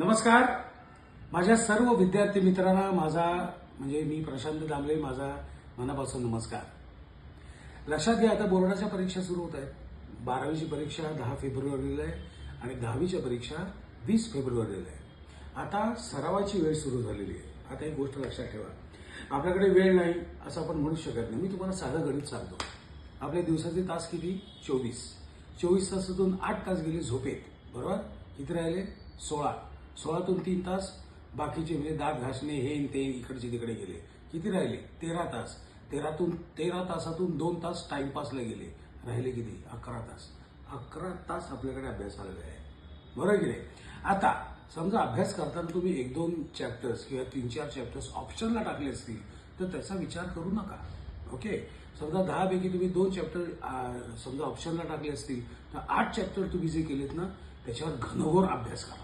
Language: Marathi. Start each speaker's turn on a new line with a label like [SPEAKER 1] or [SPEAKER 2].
[SPEAKER 1] नमस्कार. माझ्या सर्व विद्यार्थी मित्रांना माझा म्हणजे मी प्रशांत दामले माझा मनापासून नमस्कार. लक्षात घ्या आता बोर्डाच्या परीक्षा सुरू होत आहेत. बारावीची परीक्षा दहा फेब्रुवारीला आहे आणि दहावीच्या परीक्षा वीस फेब्रुवारीला आहे. आता सरावाची वेळ सुरू झालेली आहे. आता एक गोष्ट लक्षात ठेवा. आपल्याकडे वेळ नाही असं आपण म्हणू शकत नाही. मी तुम्हाला साधं गणित सांगतो. आपल्या दिवसाचे तास किती? चोवीस. चोवीस तासातून आठ तास गेले झोपेत. बरोबर? किती राहिले सोळा. सोळातून तीन तास बाकीचे म्हणजे दात घासणे हे ते इकडचे तिकडे गेले. किती राहिले? तेरा तास. तेरातून तेरा तासातून दोन तास टाइमपासला गेले. राहिले किती? अकरा तास. अकरा तास आपल्याकडे अभ्यास आलेला आहे. बरोबर की नाही? आता समजा अभ्यास करताना तुम्ही एक दोन चॅप्टर्स किंवा तीन चार चॅप्टर्स ऑप्शनला टाकले असतील तर त्याचा विचार करू नका. ओके समजा दहापैकी तुम्ही दोन चॅप्टर समजा ऑप्शनला टाकले असतील तर आठ चॅप्टर तुम्ही जे केलेत ना त्याच्यावर घनघोर अभ्यास करा.